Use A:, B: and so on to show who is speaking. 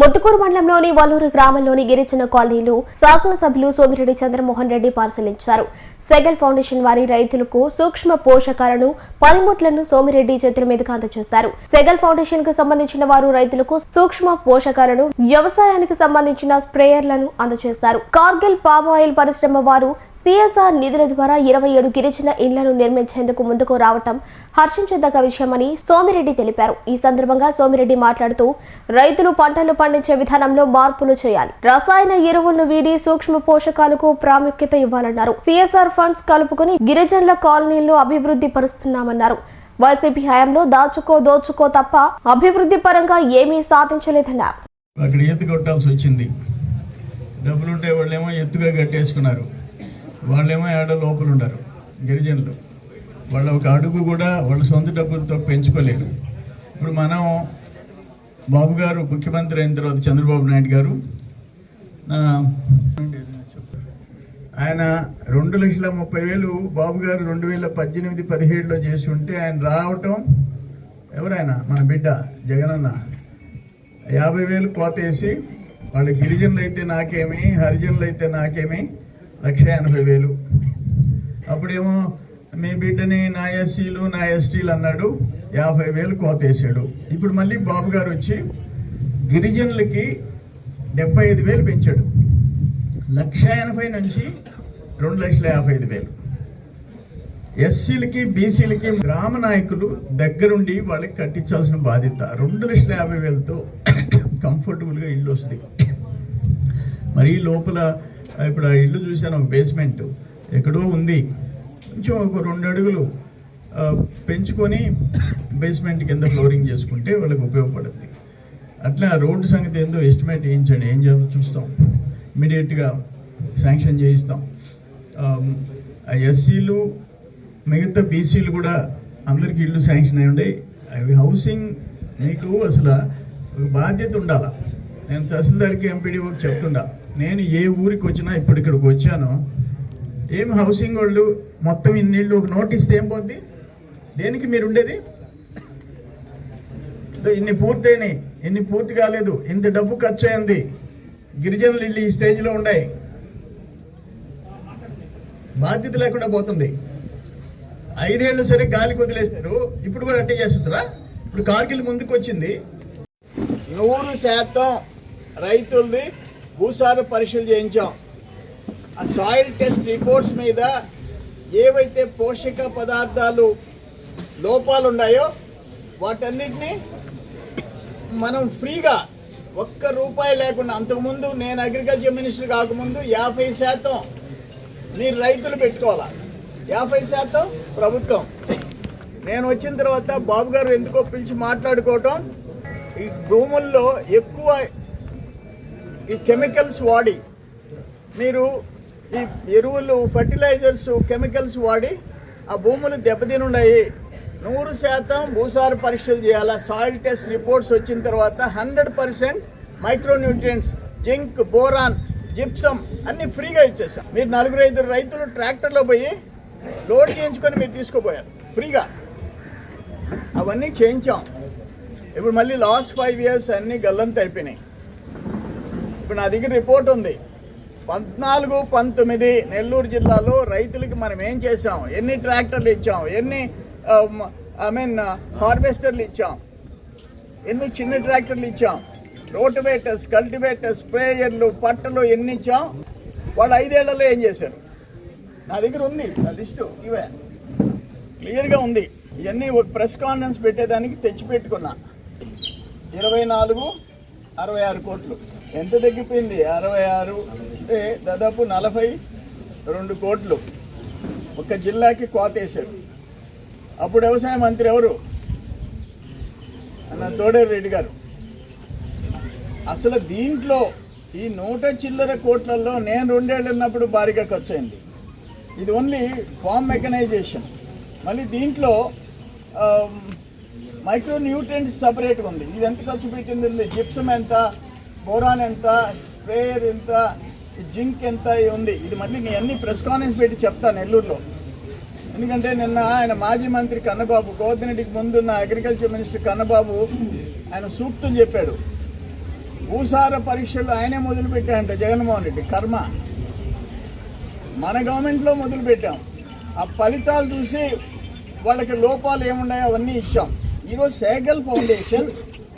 A: ముత్తుకూరు మండలంలోని వల్లూరు గ్రామంలోని గిరిజన కాలనీలు శాసనసభ్యులు సోమిరెడ్డి చంద్రమోహన్ రెడ్డి పరిశీలించారు. సెగల్ ఫౌండేషన్ వారి రైతులకు సూక్ష్మ పోషకాలను పనిముట్లను సోమిరెడ్డి చేతుల మీదుగా అందజేస్తారు సెగల్ ఫౌండేషన్కు సంబంధించిన వారు రైతులకు సూక్ష్మ పోషకాలను వ్యవసాయానికి సంబంధించిన స్ప్రేయర్లను అందజేస్తారు కార్గిల్ పామ్ ఆయిల్ పరిశ్రమ వారు సిఎస్ఆర్ నిధుల ద్వారా ఇరవై ఏడు గిరిజన ఇండ్లను నిర్మించేందుకు ముందుకు రావటం హర్షించదగ్గ విషయమని సోమిరెడ్డి తెలిపారు. ఈ సందర్భంగా సోమిరెడ్డి మాట్లాడుతూ రైతులు పంటలు పండించే విధానంలో మార్పులు చేయాలి. రసాయన ఎరువులను వీడి సూక్ష్మ పోషకాలకు ప్రాముఖ్యత ఇవ్వాలన్నారు. సిఎస్ఆర్ ఫండ్స్ కలుపుకుని గిరిజనుల కాలనీలను అభివృద్ధి పరుస్తున్నామన్నారు. వైసీపీ హయాంలో దాచుకో దోచుకో తప్ప అభివృద్ధి పరంగా ఏమీ సాధించలేదన్నారు.
B: అక్కడ కొట్టాల్సి వచ్చింది. డబ్బులుంటే వాళ్ళేమో ఎత్తుగా కట్టేసుకున్నారు. వాళ్ళేమో ఏడో లోపల ఉండరు గిరిజనులు. వాళ్ళ ఒక అడుగు కూడా వాళ్ళ సొంత డబ్బులతో పెంచుకోలేరు ఇప్పుడు మనం బాబు గారు ముఖ్యమంత్రి అయిన తర్వాత చంద్రబాబు నాయుడు గారు ఆయన రెండు లక్షల ముప్పై వేలు బాబు గారు రెండు వేల పద్దెనిమిది పదిహేడులో చేసి ఉంటే ఆయన రావటం ఎవరైనా మన బిడ్డ జగనన్న. యాభై వేలు కోత వేసి వాళ్ళు గిరిజనులు అయితే నాకేమి హరిజనులు అయితే నాకేమి లక్ష ఎనభై వేలు. అప్పుడేమో మీ బిడ్డని నా ఎస్సీలు నా ఎస్టీలు అన్నాడు యాభై వేలు కోత వేసాడు. ఇప్పుడు మళ్ళీ బాబు గారు వచ్చి గిరిజనులకి డెబ్బై ఐదు వేలు పెంచాడు. లక్ష ఎనభై నుంచి రెండు లక్షల యాభై ఐదు వేలు. ఎస్సీలకి బీసీలకి గ్రామ నాయకులు దగ్గరుండి వాళ్ళకి కట్టించాల్సిన బాధ్యత. రెండు లక్షల యాభై వేలతో కంఫర్టబుల్గా ఇల్లు వస్తుంది. మరి లోపల ఇప్పుడు ఆ ఇల్లు చూశాను బేస్మెంట్ ఎక్కడో ఉంది. కొంచెం ఒక రెండు అడుగులు పెంచుకొని బేస్మెంట్ కింద ఫ్లోరింగ్ చేసుకుంటే వాళ్ళకి ఉపయోగపడుద్ది. అట్లా ఆ రోడ్డు సంగతి ఏందో ఎస్టిమేట్ వేయించండి ఏం చేయాలో చూస్తాం. ఇమీడియట్గా శాంక్షన్ చేయిస్తాం. ఆ ఎస్సీలు మిగతా బీసీలు కూడా అందరికి ఇల్లు శాంక్షన్ అయి ఉండే. అవి హౌసింగ్ మీకు అసలు బాధ్యత ఉండాలా? నేను తహసీల్దార్కి ఎంపీడీఓకి చెప్తుండా నేను ఏ ఊరికి వచ్చినా ఇప్పుడు ఇక్కడికి వచ్చాను. ఏం హౌసింగ్ వాళ్ళు మొత్తం ఇన్నిళ్ళు ఒక నోటీస్ ఏం పోద్ది? దేనికి మీరు ఉండేది? ఇన్ని పూర్తయినాయి ఇన్ని పూర్తి కాలేదు ఇంత డబ్బు ఖర్చు అయింది గిరిజనులు ఇల్లు ఈ స్టేజ్లో ఉన్నాయి బాధ్యత లేకుండా పోతుంది. ఐదేళ్ళు సరే గాలికి వదిలేశారు ఇప్పుడు కూడా అట్టే చేస్తుందిరా ఇప్పుడు కార్గిల్ ముందుకు వచ్చింది నూరు శాతం రైతులది భూసార పరీక్షలు చేయించాం. ఆ సాయిల్ టెస్ట్ రిపోర్ట్స్ మీద ఏవైతే పోషక పదార్థాలు లోపాలు ఉన్నాయో వాటన్నిటిని మనం ఫ్రీగా ఒక్క రూపాయి లేకుండా అంతకుముందు నేను అగ్రికల్చర్ మినిస్టర్ కాకముందు యాభై శాతం మీరు రైతులు పెట్టుకోవాలా? యాభై శాతం ప్రభుత్వం. నేను వచ్చిన తర్వాత బాబు గారు ఎందుకో పిలిచి మాట్లాడుకోవటం ఈ భూముల్లో ఎక్కువ ఈ కెమికల్స్ వాడి మీరు ఈ ఎరువులు ఫర్టిలైజర్స్ కెమికల్స్ వాడి ఆ భూములు దెబ్బతినున్నాయి నూరు శాతం భూసార పరీక్షలు చేయాలా? సాయిల్ టెస్ట్ రిపోర్ట్స్ వచ్చిన తర్వాత hundred percent micronutrients zinc boron gypsum అన్ని ఫ్రీగా ఇచ్చేసాం మీరు నలుగురు ఐదు రైతులు ట్రాక్టర్లో పోయి లోడ్ చేయించుకొని మీరు తీసుకుపోయారు. ఫ్రీగా. అవన్నీ చేయించాం. ఇప్పుడు మళ్ళీ లాస్ట్ ఫైవ్ ఇయర్స్ అన్నీ గల్లంత అయిపోయినాయి. ఇప్పుడు నా దగ్గర రిపోర్ట్ ఉంది. పద్నాలుగు పంతొమ్మిది నెల్లూరు జిల్లాలో రైతులకి మనం ఏం చేసాం ఎన్ని ట్రాక్టర్లు ఇచ్చాం? ఎన్ని ఐ మీన్ హార్వెస్టర్లు ఇచ్చాం? ఎన్ని చిన్న ట్రాక్టర్లు ఇచ్చాం? రోటివేటర్స్ కల్టివేటర్స్ స్ప్రేయర్లు పట్టలు ఎన్ని ఇచ్చాం? వాళ్ళు ఐదేళ్ళలో ఏం చేశారు? నా దగ్గర ఉంది నా లిస్టు ఇవే. క్లియర్గా ఉంది. ఇవన్నీ ఒక ప్రెస్ కాన్ఫరెన్స్ పెట్టేదానికి తెచ్చిపెట్టుకున్నా. ఇరవై నాలుగు అరవై ఆరు కోట్లు. ఎంత తగ్గిపోయింది? అరవై ఆరు అంటే దాదాపు నలభై రెండు కోట్లు. ఒక జిల్లాకి కోతేశాడు. అప్పుడు వ్యవసాయ మంత్రి ఎవరు? అన్న తోడేరు రెడ్డి గారు. అసలు దీంట్లో ఈ నూట చిల్లర కోట్లలో నేను రెండేళ్ళు ఉన్నప్పుడు భారీగా ఖర్చు అయింది ఇది ఓన్లీ ఫామ్ మెకనైజేషన్ మళ్ళీ దీంట్లో మైక్రో న్యూట్రియంట్స్ సపరేట్గా ఉంది. ఇది ఎంత ఖర్చు పెట్టింది? జిప్సమ్ ఎంత? బోరాన్ ఎంత? స్ప్రేయర్ ఎంత? జింక్ ఎంత? ఇది ఉంది. ఇది మళ్ళీ నేను అన్ని ప్రెస్ కాన్ఫరెన్స్ పెట్టి చెప్తాను నెల్లూరులో. ఎందుకంటే నిన్న ఆయన మాజీ మంత్రి కన్నబాబు కోదినటికి ముందున్న అగ్రికల్చర్ మినిస్టర్ కన్నబాబు ఆయన సూక్తం చెప్పాడు. భూసార పరీక్షలు ఆయనే మొదలుపెట్టాడంట జగన్మోహన్ రెడ్డి. కర్మ. మన గవర్నమెంట్లో మొదలుపెట్టాం. ఆ ఫలితాలు చూసి వాళ్ళకి లోపాలు ఏమున్నాయో అవన్నీ ఇచ్చాం. ఈరోజు సేగల్ ఫౌండేషన్